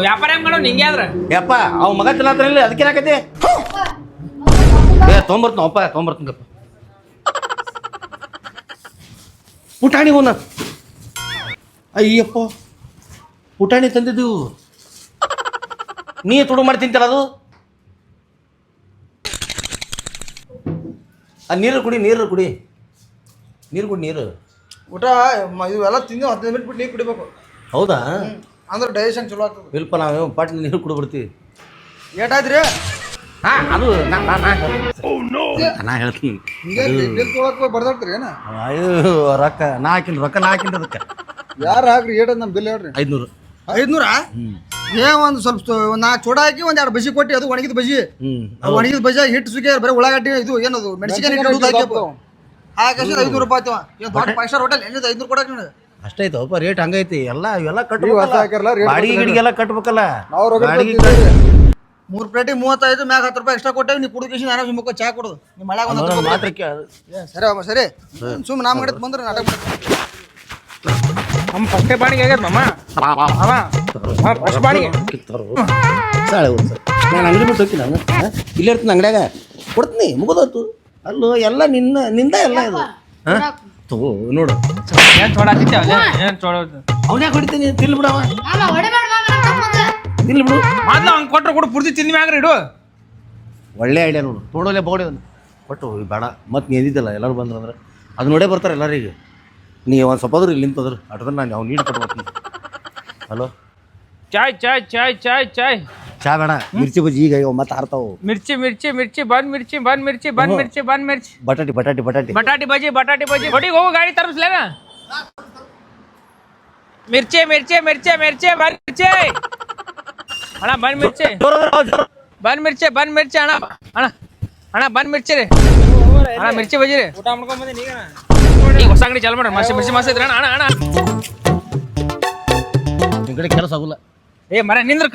ವ್ಯಾಪಾರ ಹೆಂಗ್ ಮಾಡೋ ನಿಂಗೆ ಆದ್ರೆ? ಯಪ್ಪ ಅವ ಮಗ ತಿನ್ನತ್ತಾನಿಲ್ಲ ಅದಕ್ಕೆ ಏನಾಕತಿ ಏ ತೊಗೊಂಬರ್ತೀನಿ ಅಪ್ಪ ತೊಗೊಂಬರ್ತೀನಿ ಗಪ್ಪ. ಪುಟಾಣಿ ಹೋನ. ಅಯ್ಯಪ್ಪ ಪುಟಾಣಿ ತಂದಿದ್ದು. ನೀ ತುಡು ಮಾಡಿ ತಿಂತಾರ ಅದು? ಆ ನೀರು ಕುಡಿ ನೀರು ಕುಡಿ. ನೀರು ಕುಡಿ ನೀರು. ಊಟ ಮ- ಇವೆಲ್ಲ ತಿಂದು ಹದಿನೈದು ಮಿನಿಟ್ ಬಿಟ್ಟು ನೀರು ಕುಡಿಬೇಕು. ಹೌದಾ? ಅಂದ್ರೆ ಡೈಜೆಷನ್ ಚಲೋ ಆಗ್ತದೆ. ಇಲ್ಲಪ್ಪ ನಾವು ಪಾಟ್ ನೀರು ಕುಡ್ಬಿಡ್ತೀವಿ. ಏಟಾಯ್ತ್ರಿ? ಹಾ ಅದು ನಾ ನಾ ನಾ ನಾ ಹೇಳ್ತೀನಿ. ಹಿಂಗೆ ಬಿಲ್ ತೊಗೊಳಕ್ ಬರ್ದಾಡ್ತೀರಿ ಏನ? ಅಯ್ಯೋ ರೊಕ್ಕ ನಾ ಹಾಕಿನಿ ರೊಕ್ಕ ನಾ ಹಾಕಿನಿ ಅದಕ್ಕೆ ಯಾರು ಹಾಕ್ರಿ? ಏಟದ್ ನಮ್ಮ ಬಿಲ್ ಹೇಳ್ರಿ. ಐದ್ನೂರು. ಐದ್ನೂರ? ಏ ಒಂದು ಸ್ವಲ್ಪ ಒಂದು ನಾಲ್ಕು ಚೂಡ ಹಾಕಿ ಒಂದ್ ಎರಡು ಬಜಿ ಕೊಟ್ಟು ಅದು ಒಣಗಿದ ಬಜಿ ಹ್ಮ್ ಅದು ಒಣಗಿದ ಬಜಿ ಹಿಟ್ಟು ಸುಗಿ ಬರೀ ಉಳ್ಳಾಗಡ್ಡಿ ಇದು ಏನದು ಮೆಣಸಿನ ಹಿಟ್ಟು ಹಾಕಿ ಐದ್ನೂರು ರೂಪಾಯಿ ಏನು ದೊಡ್ಡ ಫೈವ್ ಸ್ಟಾರ್ ಹೋಟೆಲ್ ಏನಿದೆ ಐದ್ನೂರು ಕೊಡಕ್ ನೀನು ಒಬ್ಬ ರೇಟ್ ಹಂಗೈತಿ. ಎಲ್ಲ ಇವೆಲ್ಲ ಕಟ್ಟಬೇಕಲ್ಲ ಹೊಸ ಹಾಕ್ಯಾರಲ್ಲ, rate ಬಾಡಿಗೆ ಗಿಡಿಗೆಲ್ಲ ಕಟ್ಬೇಕಲ್ಲ. ನಾವು ರೊಕ್ಕ ಬಾಡಿಗೆ ಮೂರು ಪ್ಲೇಟಿಗೆ ಮೂವತ್ತೈದು ಮ್ಯಾಗ ಹತ್ತು ರೂಪಾಯಿ ಎಕ್ಸ್ಟ್ರಾ ಕೊಟ್ಟೆ ನೀವು ಕುಡಿದು ನಾನು ಸುಮ್ಮಕ್ಕೆ ಚಾ ಕೊಡೋದು. ನಿಮ್ಮ ಮಳೆ ಒಂದು ಹತ್ತು ಕಟ್- ರೂಪಾಯಿ ಮಾತ್ರ ಸರಿ ಅಮ್ಮ ಸರಿ. ಸುಮ್ಮನೆ ನಮ್ಮ ಕಡೆ ಬಂದ್ರೆ ನಾಟಕ ಮಾಡ್ತೀವಿ. ನಮ್ಮ ಫಸ್ಟೇ ಬಾಡಿಗೆ ಆಗ್ಯದ ಮಾಮ. ಅವ ಫಸ್ಟ್ ಬಾಡಿಗೆ. ಕಿತ್ತವ್ರು. ಸಾಳೆ ಹೋಗ್ ಸರ್. ನಾನು ಅಂಗಡಿ ಬಿಟ್ಟು ಹೋಗ್ತೀನಿ ನಾನು ಹಾ? ಇಲ್ಲೇ ಇರ್ತೀನಿ ಅಂಗಡ್ಯಾಗ. ಕೊಡ್ತೀನಿ ಮುಗಿದೋತು ಅಲ್ಲೋ ಎಲ್ಲ ನಿನ್ನ ನಿಂದ ಎಲ್ಲ ಇದು. ಹಾ ತಗೋ ನೋಡು. ಏನ್ ಚೋಡಾತಿದ್ದೆ ಏನ್ ಚೋಡ ಅವನ್ಯಾಕೆ ಹೊಡಿತೀನಿ? ತಿನ್ಲಿ ಬಿಡವ ಮಾಮ ಹೊಡಿಬೇಡ ಮಾಮ ತಮ್ಮಂಗ. ಬಿಡು. ಮೊದ್ಲು ಅವ್ನ್ ಕೊಟ್ರೆ ಕೊಡು ಪೂರ್ತಿ ತಿಂದ ಮ್ಯಾಗ್ರಿ ಇಡು. ಒಳ್ಳೆ ಐಡಿಯಾ ನೋಡು. ತೋಡೋಲೆ ಬೋಡಿ ಒಂದು ಕೊಟ್ಟು ಹೋಗಿ ಬೇಡ. ಮತ್ತೆ ನೀ ಎದ್ದಿದ್ದಲ್ಲ ಎಲ್ಲರೂ ಬಂದ್ರು ಅಂದ್ರೆ. ಅದು ನೋಡೇ ಬರ್ತಾರೆ ಎಲ್ಲರಿಗೆ. ನೀ ಒಂದು ಸ್ವಲ್ಪ ಆದ್ರೂ ಇಲ್ಲಿ ನಿಂತದ್ರು ಅಟ್ದ್ರೆ ನಾನು ಅವ್ನು ನೀಡಿ ಕೊಟ್ಟು ಹಲೋ? ಚಾಯ್ ಚಾಯ್ ಚಾಯ್ ಚಾಯ್ ಚಾಯ್. ಚಾ ಬೇಡ. ಮಿರ್ಚಿ ಬಜ್ಜಿ ಈಗ ಇವ ಮತ್ತೆ ಆರ್ತಾವು ಮಿರ್ಚಿ ಮಿರ್ಚಿ ಮಿರ್ಚಿ ಬಂದ್ ಮಿರ್ಚಿ ಬಂದ್ ಮಿರ್ಚಿ ಬಂದ್ ಮಿರ್ಚಿ ಬಂದ್ ಮಿರ್ಚಿ. ಬಟಾಟಿ ಬಟಾಟಿ ಬಟಾಟಿ. ಬಟಾಟಿ ಬಜ್ಜಿ ಬಟಾಟಿ ಬಜ್ಜಿ. ಹೊಡಿಗೆ ಹೋಗು ಗಾಡಿ ತರಿಸ್ಲೇನ. ಮಿರ್ಚಿ ಮಿರ್ಚಿ ಮಿರ್ಚಿ ಮಿರ್ಚಿ ಬಂದ್ ಮಿರ್ಚಿ. ಅಣ್ಣ ಬಂದ್ ಮಿರ್ಚಿ. ಬಂದ್ ಮಿರ್ಚಿ ಬಂದ್ ಮಿರ್ಚಿ ಅಣ್ಣ. ಅಣ್ಣ ಅಣ್ಣ ಬಂದ್ ಮಿರ್ಚಿ ರೀ. ಅಣ್ಣ ಮಿರ್ಚಿ ಬಜ್ಜಿ ರೀ. ಊಟ ಮಾಡ್ಕೊಂಡ್ ಬಂದಿನಿ ಈಗ ಹೊಸ ಅಂಗಡಿ ಚಾಲು ಮಾಡ್ರಿ ಮಸಿ ಮಿರ್ಚಿ ಮಸ್ತ್ ಅಣ್ಣ ಅಣ್ಣ ನಿನ್ ಕಡೆ ಕೆಲಸ ಆಗುಲ್ಲ. ಏ ಮರ ನಿಂದ್ರ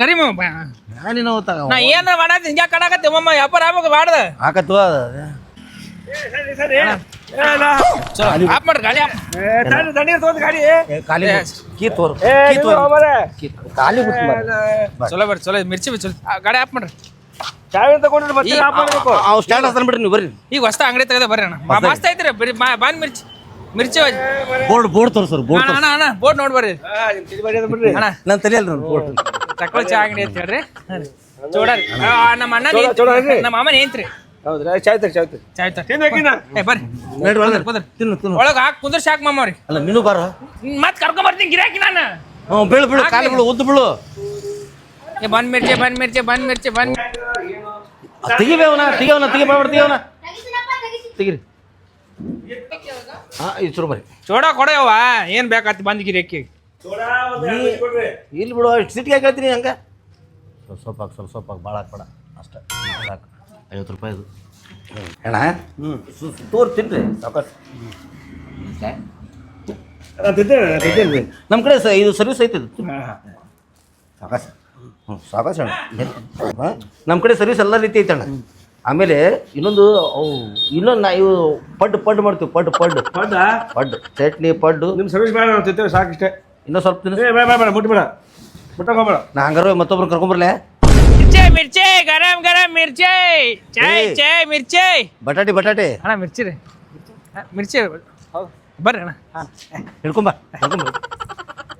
ನಾ ಏನಾರ ಮಾಡಾತಿ ಹಿಂಗ್ಯಾ ಕಡಾಕತ್ತೆ ಮಮ್ಮ ವ್ಯಾಪಾರ ಆಗ್ಬೇಕು ಬಾಡ್ದ ಹಾಕತ್ತು ಚಲೋ ಆಪ್ ಮಾಡ್ರಿ ಗಾಡಿ ಆಪ್ ಖಾಲಿ ಕೀ ತೋರು ಕೀ ತೋರು ಕೀ ತೋರು. ಖಾಲಿ ಬಿಟ್ಟು ಮಾರ್ರೆ. ಚಲೋ ಬರ್ರಿ ಚಲೋ ಮಿರ್ಚಿ ಬಿ ಚಲೋ ಆ, ಗಾಡಿ ಆಪ್ ಮಾಡ್ರಿ ಅವ್ ಸ್ಟ್ಯಾಂಡ್ ಹಸ್ತಾನ ಬಿಡ್ರಿ ನೀವು ಬರ್ರಿ ಈಗ ಹೊಸ ಅಂಗಡಿ ತೆಗೆದ ಬರ್ರಿ ಅಣ್ಣ ಮ- ಮಸ್ತ್ ಐತ್ರಿ ಬರೀ ಬಾನ್ ಮಿರ್ಚಿ ಮಿರ್ಚಿ ಬಜ್ಜಿ. ಬೋರ್ಡ್ ಬೋರ್ಡ್ ತೋರ್ಸರ್ ಬೋರ್ಡ್ ಅಣ್ಣ ಅಣ್ಣ ಅಣ್ಣ ಬೋರ್ಡ್ ನೋಡಿ ಬರ್ರಿ ಅಣ್ಣ. ನಾನು ತಲೆಯಲ್ಲ ಬೋರ್ಡ್. ತಕೊಳ್ಳಿ ಚಾ ಅಂಗಡಿ ಅಂತ ಹೇಳ್ರಿ ಚೋಡಾರಿ. ನಮ್ಮ ಅಣ್ಣ ನಮ್ಮ ಅಮ್ಮನ ಏನ್ತ್ರಿ? ಹೌದ್ರಾ? ಚಾಯ್ತ ಚಾಯ್ತ ಚಾಯ್ ತ- ಏ ಬರ್ರಿ. ನಡಿ ಒಳಗೆ ಕುಂದ್ರಿ. ತಿನ್ನು ತಿನ್ನು. ಒಳಗೆ ಹಾಕಿ ಕುಂದ್ರ ಶಾಕ್ ಮಾಮವ್ರಿ ಅಲ್ಲ ನೀನು ಬಾರ. ಮತ್ತೆ ಕರ್ಕೊಂಡ್ ಬರ್ತೀನಿ ಗಿರಾಕಿ ನಾನು. ಹ್ಞೂ ಬೀಳು ಬೀಳು ಕಾಲು ಬೀಳು ಉದ್ದು ಬೀಳು. ಏ ಬಂದ್ ಮಿರ್ಚಿ ಬಂದ್ ಮಿರ್ಚಿ ಬಂದ್ ಮಿರ್ಚಿ ಬಂದ್ ತೆಗಿಬೇವನ ತೆಗಿಯವನ ತೆಗಿ ಮಾಡ್ಬಿಡ್ ತೆಗಿಯವನ ತೆಗಿಸಿನಪ್ಪ, ತೆಗಿರಿ. ಹಾಂ ಇದು ಶುರು ಬರ್ರಿ. ಚೋಡ ಕೊಡಯವ್ವ ಏನ್ ಬೇಕಾತಿ ಬಂದ್ಗಿರಿ ಅಕ್ಕಿ. ಇಲ್ಲಿ ಬಿಡು ಅಷ್ಟು ಸಿಟಿಗೆ ಹಾಕತ್ತೀನಿ ಹಂಗೆ. ಸ್ವಲ್ಪ ಸ್ವಲ್ಪ ಹಾಕಿ ಸ್ವಲ್ಪ ಸ್ವಲ್ಪ ಹಾಕಿ ಭಾಳ ಹಾಕ್ಬೇಡ ಅಷ್ಟೇ. ಸಾಕು. ಐವತ್ತು ರೂಪಾಯಿ ಇದು ಅಣ್ಣ ಹ್ಞೂ ತೋರ್ ತಿನ್ರಿ ಸಾಕಾತ್ ನಮ್ಮ ಕಡೆ ಸ ಇದು ಸರ್ವಿಸ್ ಐತೆ ಇದು. ಸಾಕಾಸ. ಹ್ಞೂ ಸಾಕಾಸ ಅಣ್ಣ ಹಾಂ? ನಮ್ಮ ಕಡೆ ಸರ್ವಿಸ್ ಎಲ್ಲ ರೀತಿ ಐತೆ ಅಣ್ಣ. ಆಮೇಲೆ ಇನ್ನೊಂದು ಅವು ಇನ್ನೊಂದು ನಾ ಇವು ಪಡ್ಡು ಪಡ್ಡು ಮಾಡ್ತೀವಿ ಪಡ್ಡು ಪಡ್ಡು. ಪಡ್ಡು? ಚಟ್ನಿ ಪಡ್ಡು. ನಿಮ್ಮ ಸರ್ವಿಸ್ ಬೇಡ ನಾವು ತಿಂತೇವೆ ಸಾಕಿಷ್ಟೇ. ಇನ್ನೂ ಸ್ವಲ್ಪ ತಿನ್ನ. ಏ ಬೇಡ ಬೇಡ ಬೇಡ ಮುಟ್ಬೇಡ. ಮುಟ್ಟಕೋಬೇಡ ನಾ ಹಂಗಾರ ಮತ್ತೊಬ್ರು ಕರ್ಕೊಂಬರ್ಲೆ ಮಿರ್ಚಿ ಮಿರ್ಚಿ ಗರಂ ಗರಂ ಮಿರ್ಚಿ. ಚಾಯ್ ಏ. ಚಾಯ್ ಮಿರ್ಚಿ. ಬಟಾಟಿ ಬಟಾಟೆ. ಅಣ್ಣ ಮಿರ್ಚಿ ರೀ. ಮಿರ್ಚಿ ಹೌದು. ಬರ್ರಿ ಅಣ್ಣ. ಹಿಡ್ಕೊಂಬ ಹಿಡ್ಕೊಂಬ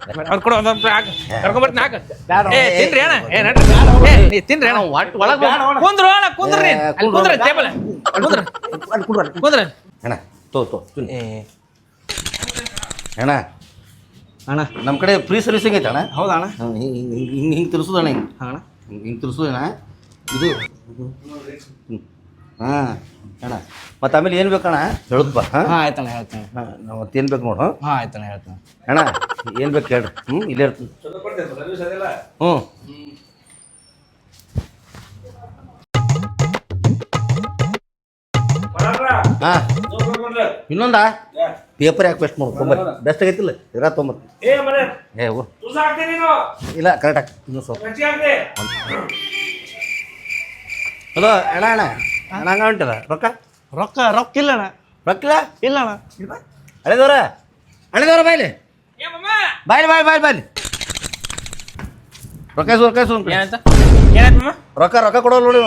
ಅವ್ರು ಕೊಡು ಒಂದೊಂದು ಹಾಕು ಕರ್ಕೊಂಬರ್ತೀನಿ ಹಾಕು ಏ ತಿನ್ರಿ ಅಣ್ಣ ಏ ನಡ್ರಿ ಏ ನೀ ತಿನ್ರಿ ಅಣ್ಣ ಒಟ್ಟು ಒಳಗೆ ಕುಂದ್ರು ಅಣ್ಣ ಕುಂದ್ರಿ ಏ, ಅಲ್ಲಿ ಕುಂದ್ರು. ಕುಂದ್ರ ಟೇಬಲ್ ಕುಂದ್ರ ಕುಡ್ರಿ ಕುಂದ್ರ ಅಣ್ಣ ತೋ ತೋ ತಿನ್ನು. ಅಣ್ಣ ಅಣ್ಣ ನಮ್ಮ ಕಡೆ ಫ್ರೀ ಸರ್ವಿಸಿಂಗ್ ಐತೆ ಅಣ್ಣ ಹೌದಾ ಅಣ್ಣ ಹಿಂಗೆ ಹಿಂಗೆ ಹಿಂಗೆ ತಿರ್ಸೋದು ಅಣ್ಣ ಹಿಂಗೆ ಅಣ್ಣ ಹಿಂಗೆ ತಿರ್ಸೋದು ಅಣ್ಣ ಇದು ಹಾಂ ಅಣ್ಣ ಮತ್ತು ಆಮೇಲೆ ಏನು ಬೇಕಣ್ಣ? ಹೇಳುತ್ತಪ್ಪ ಹಾಂ? ಹಾಂ ಆಯ್ತಣ್ಣ ಹೇಳ್ತೇನೆ. ಹಾಂ ಏನು ಮತ್ತೇನು ಬೇಕು ನೋಡು ಹಾಂ? ಆಯ್ತಣ್ಣ ಹೇಳ್ತೇನೆ. ಅಣ್ಣ ಏನು ಬೇಕು ಹೇಳ್ರಿ. ಹ್ಞೂ ಇಲ್ಲೇ ಇರ್ತೀನಿ. ಹ್ಞೂ ಹಾಂ. ಇನ್ನೊಂದಾ? ಪೇಪರ್ ಯಾಕೆ ಬೆಸ್ಟ್ ಮಾಡ್ಕೊಂಬರ್ರಿ ಬೆಸ್ಟ್ ಆಗೈತಿಲ್ಲ ಇರ ತೊಂಬರ್ರಿ ಏ ಓ. ಇಲ್ಲ ಕರೆಕ್ಟ್ ಆಗಿ ಇನ್ನೂ ಸ್ವಲ್ಪ. ಹಲೋ ಅಣ್ಣ ಅಣ್ಣ. ಅಣ್ಣ ಹಂಗ ಉಂಟದ ರೊಕ್ಕ? ರೊಕ್ಕ ರೊಕ್ಕ ಇಲ್ಲ ಅಣ್ಣ. ರೊಕ್ಕ ಇಲ್ಲ ಇಲ್ಲ ಅಣ್ಣ ಹಳೆದವ್ರ? ಹಳೆದವ್ರ ಬಾಯ್ಲಿ? ಏ ಮಮ್ಮ ಬಾಯ್ಲಿ ಬಾಯ್ ಬಾಯ್ ಬಾಯ್ಲಿ. ರೊಕ್ಕ ಇಸ್ಕೊ, ರೊಕ್ಕ. ಏನಂತ? ಮಮ್ಮ ರೊಕ್ಕ ರೊಕ್ಕ ಕೊಡೋ ನೋಡಿ.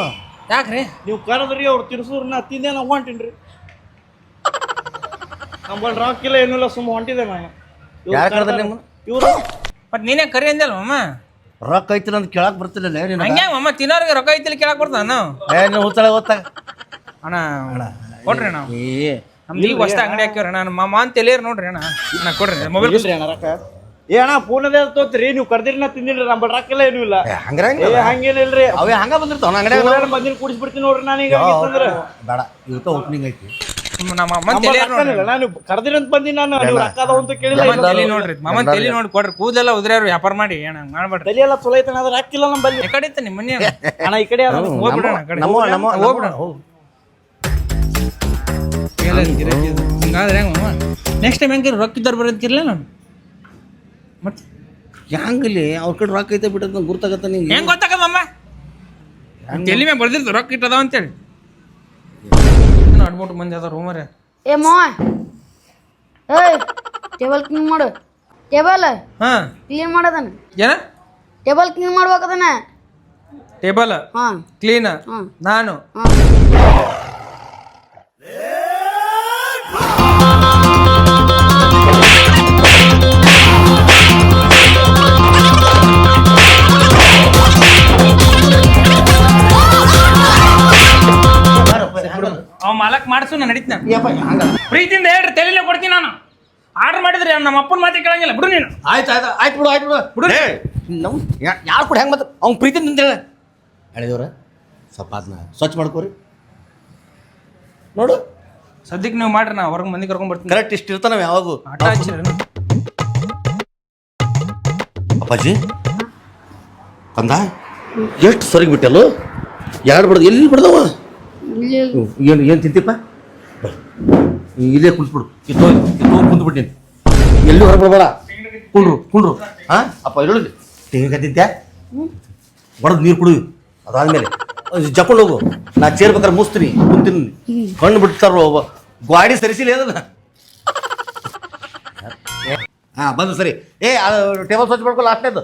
ಯಾಕ್ರಿ? ನೀವು ಕರೆದ್ರಿ ಅವ್ರು ತಿರ್ಸೂರ್ ನಾ ತಿಂದೆ ನಾವು ಹೊಂಟೀನಿ ನಮ್ಮಲ್ಲಿ ರೊಕ್ಕ ಇಲ್ಲ ಏನಿಲ್ಲ ಸುಮ್ಮ ಹೊಂಟಿದೆ ನಾನು. ಯಾರ್ ಕರ್ದಾರ ನಿಮ್ಮ ಇವರು ಬಟ್ ನೀನೇ ಕರಿ ಅಂದಲ್ಲ ಮಮ್ಮ ರೊಕ್ಕ ಐತಿಲ್ಲ ಅಂತ ಕೇಳಕ್ ಬರ್ತಿಲ್ಲ ನೀನು ಹಂಗ್ಯಾ ಮಮ್ಮ ತಿನ್ನೋರಿಗೆ ರೊಕ್ಕ ಐತಿಲ್ಲ ಕೇಳಕ್ ಬರ್ತಾನ ನಾವು ಏ ನೀವು ಹುಚ್ಚಳ ಓದ್ತಾಗ ಅಣ್ಣ ಕೊಡ್ರಿ ನಾವು ಏ ನಮ್ದು ಈಗ ಹೊಸ ಅಂಗಡಿ ಹಾಕ್ಯವ್ರಿ ಅಣ್ಣ. ಮಮ್ಮ ಅಂತ ಎಲ್ಲಿಯರ್ ನೋಡ್ರಿ ಅಣ್ಣ? ಅಣ್ಣ ಕೊಡ್ರಿ ಮೊಬೈಲ್ ಇಲ್ರಿ ಅಣ್ಣ ರೊಕ್ಕ. ಏ ಅಣ್ಣ ಪೂರ್ಣದೇ ತೋತ್ರಿ ನೀವು ಕರ್ದಿರಿ ನಾ ತಿಂದಿಲ್ರಿ ನಮ್ಮ ರೊಕ್ಕ ಇಲ್ಲ ಏನೂ ಇಲ್ಲ. ಏ, ಹಂಗ್ರಂಗ ಏ ಹಂಗೇನಿಲ್ರಿ ಅವೇ ಹಂಗ ಬಂದಿರ್ತಾವ ಅಂಗಡಿಯಾಗ. ಬಂದಿನ ಕುಡಿಸ್ಬಿಡ್ತೀನಿ ನೋಡ್ರಿ ನಾನೀಗ ಅಂದ್ರೆ ಬೇಡ ಇವತ್ತ ಓಪನಿಂಗ್ ಐತಿ. ನಮ್ಮ ಅಮ್ಮನ್ ತಲೆ ನೋಡ್ರಿ. ನಾನು ಕರೆದಿರಂತ ಅಂತ ಬಂದಿನಿ ನಾನು ನೀವು ರೊಕ್ಕ ಅದಾವ ಅಂತ ಕೇಳಿಲ್ಲ ಮಮ್ಮನ್ ತಲೆ ನೋಡ್ರಿ ಮಮ್ಮನ್ ತಲೆ ನೋಡಿ ಕೊಡ್ರಿ ಕೂದಲೆಲ್ಲ ಉದ್ರ್ಯಾರು ವ್ಯಾಪಾರ ಮಾಡಿ ಹಂಗ್ ಮಾಡ್ಬೇಡ್ರಿ. ತಲೆ ಎಲ್ಲ ಚಲೋ ಐತಣ್ಣ ಅದ್ರ ಹಾಕಿಲ್ಲ ನಮ್ಮ ಬಲ್ಲಿ. ಕಡೆ ಇತ್ತ ನಿಮ್ಮ ಮನೆ ಅಣ್ಣ ಈ ಕಡೆ ಹೋಗ್ಬಿಡೋಣ ಕಡೆ. ಹೋಗ್ಬಿಡೋಣ. ಹೋಗ್. ಹಿಂಗಾದ್ರೆ ಹೆಂಗ ನೆಕ್ಸ್ಟ್ ಟೈಮ್ ಹೆಂಗೆ ರೊಕ್ಕ ಇದ್ದವ್ರು ಬರೋದಕ್ಕಿರ್ಲ ನಾನು? ಮತ್ತೆ? ಹೆಂಗಲಿ? ಅವ್ರ ಕಡೆ ರೊಕ್ಕ ಐತೆ ಬಿಟ್ಟದ ಗುರ್ತಾಗತ್ತ ನಿಂಗೆ. ಹೆಂಗ್ ಗೊತ್ತಾಗ ಎಲ್ಲಿ ಮೇಲೆ ಬರ್ದಿರ್ತು ರೊಕ್ಕ ಇಟ್ಟದ ಅಂತೇಳಿ. ಅಡ್ಬಿಟ್ಟು ಮಂದಿ ಅದ ರೂಮರೇ ಏ ಮಾ ಏಯ್ ಟೇಬಲ್ ಕ್ಲೀನ್ ಮಾಡು. ಟೇಬಲ್ ಹಾ. ಕ್ಲೀನ್ ಮಾಡೋದನ್ನ ಏನ? ಟೇಬಲ್ ಕ್ಲೀನ್ ಮಾಡ್ಬೇಕದನ್ನ ಟೇಬಲ್ ಹಾ. ಕ್ಲೀನ್. ನಾನು. ಹಾ. ಮಾಲಕ್ ಮಾಡಿಸು ನಾನು ನಡೀತೀನಿ. ಪ್ರೀತಿಯಿಂದ ಹೇಳ್ರಿ ತಲೆನೇ ಕೊಡ್ತೀನಿ ನಾನು. ಆರ್ಡರ್ ಮಾಡಿದ್ರಿ ನಮ್ಮ ಅಪ್ಪನ ಮಾತೆ ಕೇಳಂಗಿಲ್ಲ ಬಿಡು ನೀನು. ಆಯ್ತು ಆಯ್ತು ಆಯ್ತು ಬಿಡು ಆಯ್ತು ಬಿಡು. ಬಿಡು. ಏ, ನಾವು ಯಾರು ಕೂಡ ಹೆಂಗೆ ಮತ್ತೆ ಅವ್ನು ಪ್ರೀತಿ ಅಂತೇಳ ಹೇಳಿದವ್ರ ಸ್ವಲ್ಪ ಅದನ್ನ ಸ್ವಚ್ಛ ಮಾಡ್ಕೋರಿ. ನೋಡು. ಸದ್ಯಕ್ಕೆ ನೀವು ಮಾಡ್ರಿ ನಾ ಹೊರಗೆ ಮಂದಿ ಕರ್ಕೊಂಡ್ ಬರ್ತೀನಿ. ಕರೆಕ್ಟ್ ಇಷ್ಟು ಇರ್ತಾನ ನಾವ್ ಯಾವಾಗೂ ಆಟ ಅಪ್ಪಾಜಿ ಅಂದ ಎಷ್ಟು ಸರಿಗೆ ಬಿಟ್ಟಲ್ಲೋ? ಎರಡು ಬಿಡ್ದು ಎಲ್ಲಿ ಬಿಡ್ದವ? ಏನು ಏನು ತಿಂತಿಪ್ಪ. ಇಲ್ಲೇ ಕುಳಿಸ್ಬಿಡು ಕಿತ್ತೋ ಕಿತ್ತೋ ಕುಂತ್ಬಿಟ್ಟಿನಿ ಎಲ್ಲಿ ಹೊರಬಿಡ್ಬೇಡ ಕುಂಡ್ರು ಕುಂಡ್ರು. ಹಾ ಅಪ್ಪ ಇರಲಿ ತೆಂಗಿನಕಾಯಿ ತಿಂತ್ಯಾ? ಹೊಡೆದು ನೀರು ಕುಡಿದು ಅದಾದ್ಮೇಲೆ ಜಕೊಂಡು ಹೋಗು. ನಾ ಸೇರ್ಬೇಕಾದ್ರೆ ಮುಸ್ತೀನಿ ಕುಂತೀನಿ. ಕಣ್ಣು ಬಿಡ್ತಾರೋ ಗಾಡಿ ಸರಿಸಿಲ್ಲ ಅದನ್ನ. ಹಾ ಬಂದು ಸರಿ. ಏ ಟೇಬಲ್ ಸ್ವಚ್ಛ ಮಾಡ್ಕೊ ಲಾಸ್ಟ್ನೇದು.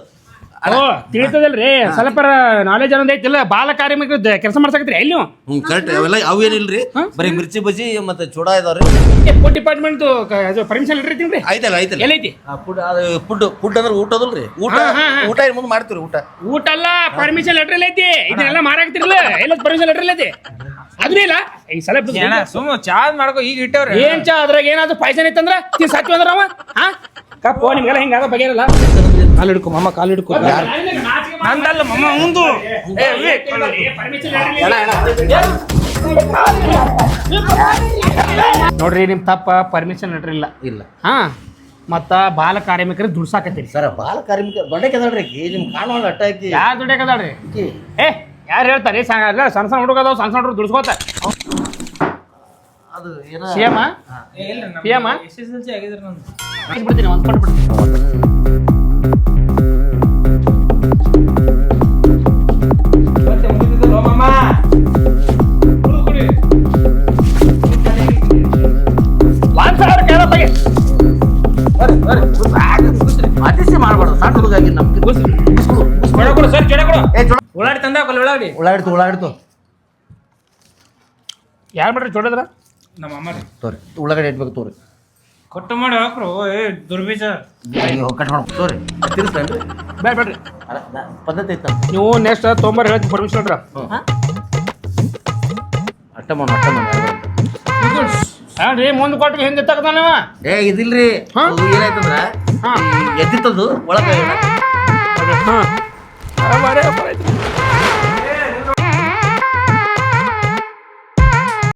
ಓ ತಿಳಿತದಲ್ರಿ. ಸ್ವಲ್ಪ ನಾಲೆಜ್ ಅನ್ನೋದು ಐತಿಲ್ಲ ಬಾಲ ಕಾರ್ಮಿಕ ಕೆಲಸ ಮಾಡ್ಸಕತ್ರಿ ಎಲ್ಲಿ ನೀವು? ಹ್ಞೂ ಕರೆಕ್ಟ್ ಅವೆಲ್ಲ ಅವು ಏನಿಲ್ರಿ? ಬರೀ ಮಿರ್ಚಿ ಬಜ್ಜಿ ಮತ್ತೆ ಚೂಡ ಇದಾವ್ರಿ. ಫುಡ್ ಡಿಪಾರ್ಟ್ಮೆಂಟ್ ಪರ್ಮಿಷನ್ ಲೆಟರ್ ಐತಿ ಆಯ್ತಲ್ಲ ಆಯ್ತಲ್ಲ. ಎಲ್ಲೈತಿ ಫುಡ್ ಫುಡ್ ಫುಡ್ ಅಂದ್ರೆ ಊಟ ಅದಲ್ರಿ. ಊಟ ಹಾ, ಹಾ, ಹಾ. ಊಟ ಏನು ಮುಂದೆ ಮಾಡ್ತೀರಿ ಊಟ. ಊಟ ಅಲ್ಲ ಪರ್ಮಿಷನ್ ಲೆಟರ್ ಐತಿ. ಇದನ್ನೆಲ್ಲ ಮಾರಾಕ್ತಿರಲ್ಲ ಎಲ್ಲ ಪರ್ಮಿಷನ್ ಲೆಟರ್ ಐತಿ. ಅದನ್ನ ಇಲ್ಲ ಈ ಸಲ ಅಣ್ಣ ಸುಮ್ಮ ಚಾ ಮಾಡ್ಕೋ ಈಗ ಇಟ್ಟವ್ರಿ. ಏನ್ ಚಾ ಅದ್ರಾಗ ಏನಾದ್ರು ಪಾಯ್ಸನ್ ಇತ್ತಂದ್ರ ತಿನ್ ಸತ್ವ ಅಂದ್ರ ಅವ ಹಾ? ಕಪ್ಪು ನಿಮ್ಗೆಲ್ಲ ಹಿಂಗಾದ ಬಗೆಯಲ್ಲ ಕಾಲು ಹಿಡ್ಕೊ ಮಮ್ಮ ಕಾಲು ಹಿಡ್ಕೊ ನಂದಲ್ಲ ಮಮ್ಮ ಮುಂದು ನೋಡ್ರಿ ನಿಮ್ಮ ತಪ್ಪ ಪರ್ಮಿಷನ್ ಲೆಟರ್ ಇಲ್ಲ. ಇಲ್ಲ. ಹಾ ಮತ್ತ ಬಾಲ ಕಾರ್ಮಿಕರಿಗೆ ದುಡ್ಸಾಕತ್ತೀರಿ. ಸರ್ ಬಾಲ ಕಾರ್ಮಿಕ ದೊಡ್ಡ ಕದಾಳ್ರಿ ನಿಮ್ ಕಾಣೋಣ ಅಟ್ಟಾಕಿ ಹಾಕಿ ದೊಡ್ಡ ಕದಾಳ್ರಿ ಏ ಯಾರು ಹೇಳ್ತಾರೆ? ಸಣ್ಣ ಸಣ್ಣ ಸಣ್ಣ ಹುಡುಗ ಅದಾವ ಸಣ್ಣ ಸಣ್ಣ ಹುಡುಗ ದುಡ್ಸ್ಕೋತ. ಅದು ಏನ C M P M S S L C ಆಗಿದ್ರಿ ನಾನು ಬಿಡ್ತೀನಿ ಒಂದು ಕೊಟ್ಟು ನಮ್ಗೆ ಕೊಡ ಸರ್ ಜಡ ಕೊಡು. ಏ ಉಳ್ಳಾಡಿ ತಂದ ಉಳ್ಳಾಡಿ ಉಳ್ಳಾಡ್ತು ಉಳ್ಳಾಡ್ತು ಯಾರು ಮಾಡ್ರಿ ಜೋಡದ್ರ ನಮ್ಮ ಅಮ್ಮ ರೀ. ತೋರಿ ಉಳ್ಳಾಗಡ್ಡೆ ಇಟ್ಬೇಕು ತೋರಿ. ಕೊಟ್ಟು ಮಾಡಿ ಹಾಕ್ರು. ಏ ದುರ್ಬೀಜ. ಕಟ್ ಮಾಡಿ ತೋರಿ. ತಿರ್ಸ್ತೇನೆ ಬೇಡ ಬೇಡ್ರಿ ಅಲ್ಲ, ನಾ- ಪದ್ಧತಿ ಐತ. ನೀವು ನೆಕ್ಸ್ಟ್ ತೊಂಬರ್ ಹೇಳಿ ಪರ್ಮಿಷನ್ ಲೆಟ್ರ ಅಟ್ಟ ಮಾಡ ಅಟ್ಟ ಮಾಡ. ರೀ ಮುಂದ್ ಕೊಟ್ಟಿಗೆ ಹಿಂದೆ ತಗದಾನವ ಏ ಇದಿಲ್ರಿ. ಹಾ? ಅದು ಏನಾಯ್ತಂದ್ರ ಹಾ. ಎದ್ದಿತ್ತದು ಒಳಗೆ हा